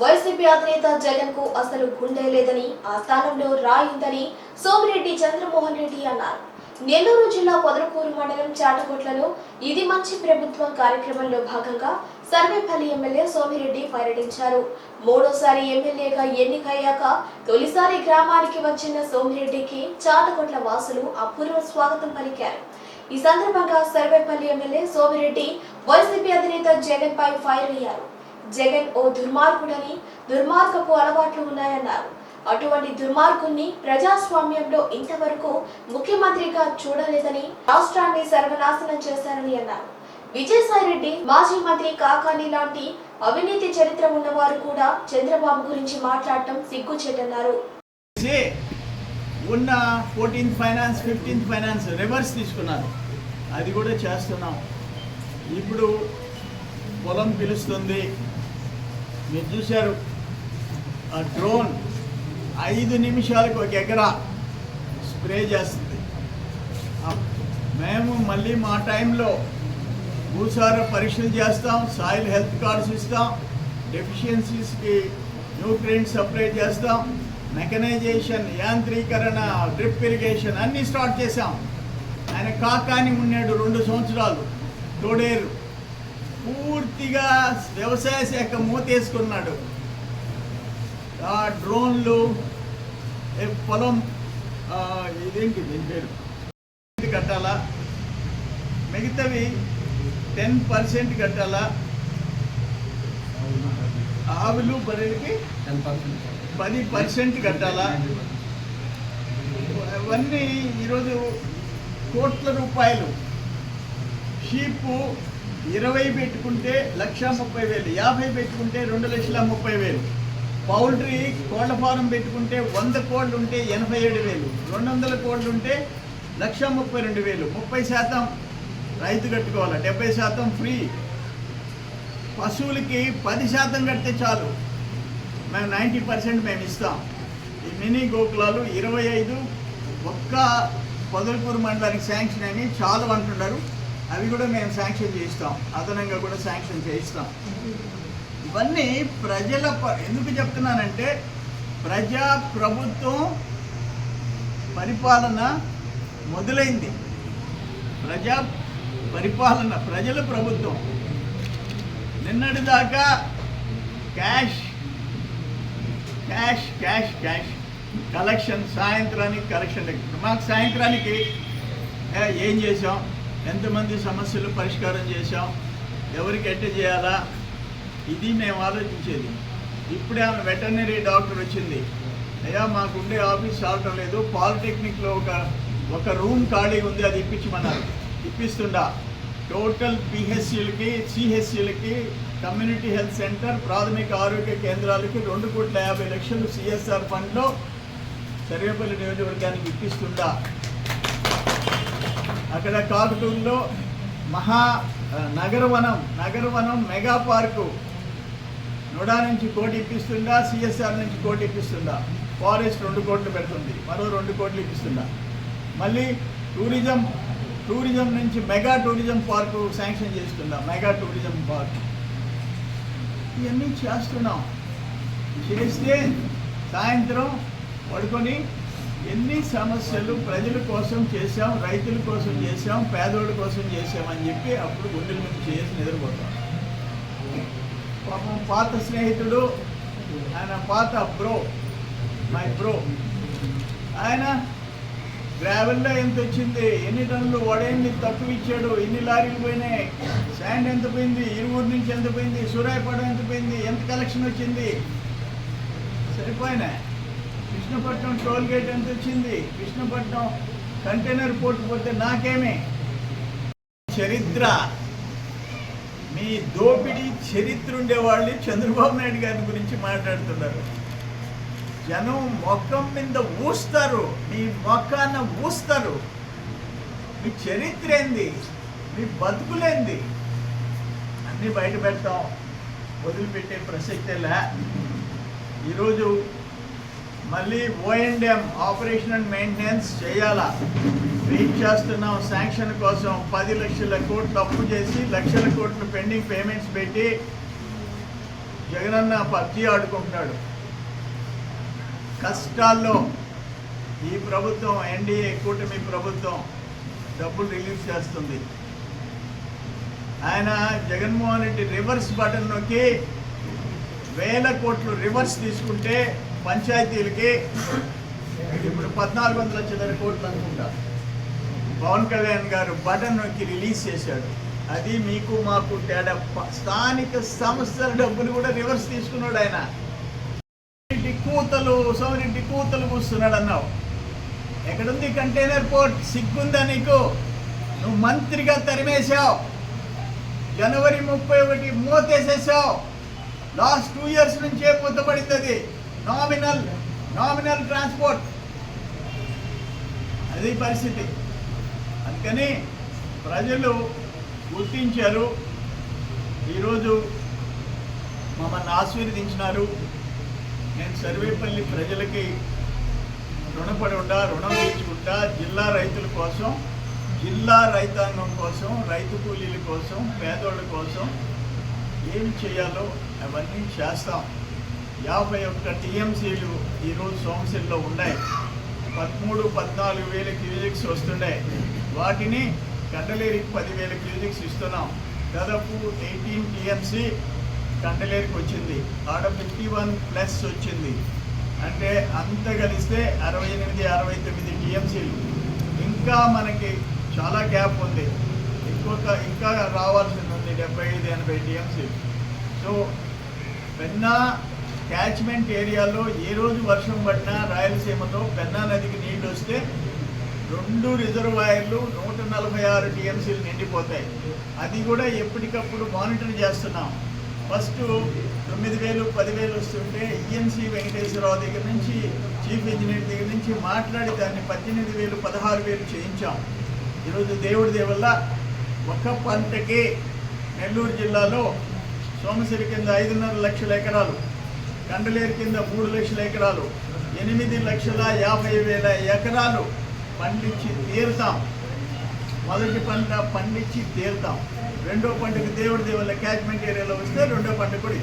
YCP అధినేత జగన్కు అసలు గుండె లేదని ఆ స్థానంలో రాయిందని సోమిరెడ్డి చంద్రమోహన్ రెడ్డి అన్నారు. నెల్లూరు జిల్లా పొదరకూరు మండలం చాటకోట్లలో ఇది మంచి ప్రభుత్వం కార్యక్రమంలో భాగంగా సర్వేపల్లి ఎమ్మెల్యే సోమిరెడ్డి పర్యటించారు. మూడోసారి ఎమ్మెల్యేగా ఎన్నికయ్యాక తొలిసారి గ్రామానికి వచ్చిన సోమిరెడ్డికి చాటకోట్ల వాసులు అపూర్వ స్వాగతం పలికారు. ఈ సందర్భంగా సర్వేపల్లి ఎమ్మెల్యే సోమిరెడ్డి వైసీపీ అధినేత జగన్ పై ఫైర్ అయ్యారు. జగన్ ఓ దుర్మార్గుడని దుర్మార్గపు అలవాట్లు ఉన్నాయన్నారు. అటువంటి దుర్మార్గుణ్ణి ప్రజాస్వామ్యంలో ఇంతవరకు ముఖ్యమంత్రిగా చూడలేదని రాష్ట్రాన్ని సర్వనాశనం చేశారని అన్నారు. విజయసాయిరెడ్డి మాజీ మంత్రి కాకాని లాంటి అవినీతి చరిత్ర ఉన్నవారు కూడా చంద్రబాబు గురించి మాట్లాడటం సిగ్గుచేటన్నారు. ఉన్న fourteenth finance fifteenth finance reverse తీసుకున్నారు. అది కూడా చేస్తున్నాం. ఇప్పుడు పొలం పిలుస్తుంది మీరు చూశారు. ఆ డ్రోన్ ఐదు నిమిషాలకు ఒక ఎకరా స్ప్రే చేస్తుంది. మేము మళ్ళీ మా టైంలో భూసార పరీక్షలు చేస్తాం సాయిల్ హెల్త్ కార్డ్స్ ఇస్తాం డెఫిషియన్సీస్కి న్యూట్రియంట్ సప్లై చేస్తాం మెకనైజేషన్ యాంత్రీకరణ డ్రిప్ ఇరిగేషన్ అన్నీ స్టార్ట్ చేశాం. ఆయన కాకాని ఉన్నాడు రెండు సంవత్సరాలు. తోడేరు. పూర్తిగా వ్యవసాయ శాఖ మూతేసుకున్నాడు. ఆ డ్రోన్లు పొలం ఇదేంటి దీని పేరు? కట్టాలా? మిగతావి టెన్ పర్సెంట్ కట్టాలా? ఆవులు బర్రెలకి పది పర్సెంట్ కట్టాలా? అవన్నీ ఈరోజు కోట్ల రూపాయలు. షీపు ఇరవై పెట్టుకుంటే లక్ష ముప్పై వేలు యాభై పెట్టుకుంటే రెండు లక్షల ముప్పై వేలు. పౌల్ట్రీ కోళ్ళ ఫారం పెట్టుకుంటే వంద కోళ్ళు ఉంటే ఎనభై ఏడు వేలు రెండు వందల కోళ్ళు ఉంటే లక్ష ముప్పై రెండు వేలు. ముప్పై శాతం రైతు కట్టుకోవాలి? డెబ్బై శాతం ఫ్రీ. పశువులకి పది శాతం కడితే చాలు. మేము నైంటీ పర్సెంట్ మేము ఇస్తాం. ఈ మినీ గోకులాలు ఇరవై ఐదు ఒక్క పొదలకూరు మండలానికి శాంక్షన్ అని చాలు అంటున్నారు. అవి కూడా మేము శాంక్షన్ చేయిస్తాం. అదనంగా కూడా శాంక్షన్ చేయిస్తాం. ఇవన్నీ ప్రజల ఎందుకు చెప్తున్నానంటే ప్రజా ప్రభుత్వం పరిపాలన మొదలైంది. ప్రజా పరిపాలన ప్రజల ప్రభుత్వం. నిన్నటి దాకా cash cash cash cash. Collection సాయంత్రానికి కలెక్షన్ మాకు సాయంత్రానికి ఏం చేసాం ఎంతమంది సమస్యలు పరిష్కారం చేశాం ఎవరికి ఎట్ట చేయాలా? ఇది మేము ఆలోచించేది. ఇప్పుడే ఆమె వెటర్నరీ డాక్టర్ వచ్చింది. అయ్యా మాకుండే ఆఫీస్ రావటం లేదు. పాలిటెక్నిక్లో ఒక ఒక రూమ్ ఖాళీ ఉంది అది ఇప్పించమన్నారు. ఇప్పిస్తుండా. టోటల్ పిహెచ్సిలకి సిహెచ్సిలకి కమ్యూనిటీ హెల్త్ సెంటర్ ప్రాథమిక ఆరోగ్య కేంద్రాలకి రెండు కోట్ల యాభై లక్షలు సిఎస్ఆర్ ఫండ్లో సర్వేపల్లి నియోజకవర్గానికి ఇప్పిస్తుండా. అక్కడ కాకుటూరులో మహా నగరవనం నగరవనం మెగా పార్కు. నుడా నుంచి కోటి ఇప్పిస్తుందా సిఎస్ఆర్ నుంచి కోటి ఇప్పిస్తుందా? ఫారెస్ట్ రెండు కోట్లు పెడుతుంది మరో రెండు కోట్లు ఇప్పిస్తుందా? మళ్ళీ టూరిజం టూరిజం నుంచి మెగా టూరిజం పార్కు శాంక్షన్ చేస్తుందా? Mega tourism park. ఇవన్నీ చేస్తున్నాం. చేస్తే సాయంత్రం పడుకొని ఎన్ని సమస్యలు ప్రజల కోసం చేశాం రైతుల కోసం చేశాం పేదోళ్ళ కోసం చేశామని చెప్పి అప్పుడు గుండెల మీద చేసి నిద్రపోతాం. పాపం పాత స్నేహితుడు ఆయన పాత బ్రో మై బ్రో. ఆయన గ్రావెల్లో ఎంత వచ్చింది ఎన్ని టన్నులు వడేంది తక్కువ ఇచ్చాడు ఎన్ని లారీలు పోయినాయి శాండ్ ఎంత పోయింది ఇరువురు నుంచి ఎంత పోయింది సూరాయపాడు ఎంత పోయింది ఎంత కలెక్షన్ వచ్చింది. సరిపోయినాయి. కృష్ణపట్నం టోల్ గేట్ ఎంత వచ్చింది? కృష్ణపట్నం కంటైనర్ పోర్ట్ పోతే నాకేమే? చరిత్ర. మీ దోపిడీ చరిత్ర ఉండేవాళ్ళు చంద్రబాబు నాయుడు గారి గురించి మాట్లాడుతున్నారు. జనం మొక్కం మీద ఊస్తారు. మీ మొక్కాన ఊస్తారు. మీ చరిత్ర ఏంది? మీ బతుకులేంది? అన్నీ బయట పెడతాం వదిలిపెట్టే ప్రసక్తే లే. ఈరోజు మళ్ళీ O and M operation and maintenance చేయాలా? వెయిట్ చేస్తున్నాం శాంక్షన్ కోసం పది లక్షల కోట్లు అప్పు చేసి లక్షల కోట్లు పెండింగ్ పేమెంట్స్ పెట్టి జగనన్న పబ్జి ఆడుకుంటున్నాడు. కష్టాల్లో ఈ ప్రభుత్వం ఎన్డీఏ కూటమి ప్రభుత్వం డబ్బులు రిలీజ్ చేస్తుంది. ఆయన జగన్మోహన్ రెడ్డి రివర్స్ బటన్ నొక్కి వేల కోట్లు రివర్స్ తీసుకుంటే పంచాయతీలకి ఇప్పుడు పద్నాలుగు వందల చిల్లర కోట్లు అనుకుంటా. పవన్ కళ్యాణ్ గారు బటన్ నొక్కి రిలీజ్ చేశాడు. అది మీకు మాకు తేడా. స్థానిక సంస్థల డబ్బులు కూడా రివర్స్ తీసుకున్నాడు ఆయన. కూతలు సోమిరెడ్డి కూతలు కూస్తున్నాడు అన్నావు. ఎక్కడుంది కంటైనర్ పోర్ట్? సిగ్గుందా నీకు? నువ్వు మంత్రిగా తరిమేశావు. జనవరి ముప్పై ఒకటి మూతేసేసావు. లాస్ట్ టూ ఇయర్స్ నుంచే మూతపడింది అది. నామినల్ నామినల్ ట్రాన్స్పోర్ట్ అది పరిస్థితి. అందుకని ప్రజలు గుర్తించారు. ఈరోజు మమ్మల్ని ఆశీర్వదించినారు. నేను సర్వేపల్లి ప్రజలకి రుణపడి ఉంటా రుణం తీర్చుకుంటా జిల్లా రైతుల కోసం జిల్లా రైతాంగం కోసం రైతు కూలీల కోసం పేదోళ్ళ కోసం ఏం చేయాలో అవన్నీ చేస్తాం. యాభై ఒక్క టీఎంసీలు ఈరోజు సోమశిల్లో ఉన్నాయి. పదమూడు పద్నాలుగు వేల క్యూజిక్స్ వస్తున్నాయి వాటిని కండలేరికి పదివేల క్యూజిక్స్ ఇస్తున్నాం. దాదాపు ఎయిటీన్ టీఎంసీ కండలేరికి వచ్చింది. ఆడ ఫిఫ్టీ వన్ ప్లస్ వచ్చింది. అంటే అంత కలిస్తే అరవై ఎనిమిది అరవై తొమ్మిది టీఎంసీలు. ఇంకా మనకి చాలా గ్యాప్ ఉంది. ఇంకొక ఇంకా రావాల్సింది ఉంది డెబ్బై ఐదు ఎనభై టీఎంసీలు. సో పెన్నా క్యాచ్మెంట్ ఏరియాలో ఏ రోజు వర్షం పడినా రాయలసీమలో పెన్నా నదికి నీళ్ళు వస్తే రెండు రిజర్వాయర్లు నూట నలభై ఆరు టీఎంసీలు నిండిపోతాయి. అది కూడా ఎప్పటికప్పుడు మానిటర్ చేస్తున్నాం. ఫస్ట్ తొమ్మిది వేలు పదివేలు వస్తుంటే ఈఎన్సీ వెంకటేశ్వరరావు దగ్గర నుంచి చీఫ్ ఇంజనీర్ దగ్గర నుంచి మాట్లాడి దాన్ని పద్దెనిమిది వేలు పదహారు వేలు చేయించాం. ఈరోజు దేవుడి దేవల్ల ఒక పంటకి నెల్లూరు జిల్లాలో సోమశిరి కింద ఐదున్నర లక్షల ఎకరాలు కండలేరు కింద మూడు లక్షల ఎకరాలు ఎనిమిది లక్షల యాభై వేల ఎకరాలు పండించి తీరుతాం. మొదటి పంట పండించి తీరుతాం. రెండో పంటకు దేవుడి దేవుళ్ళ క్యాచ్మెంట్ ఏరియాలో వస్తే రెండో పంట కూడా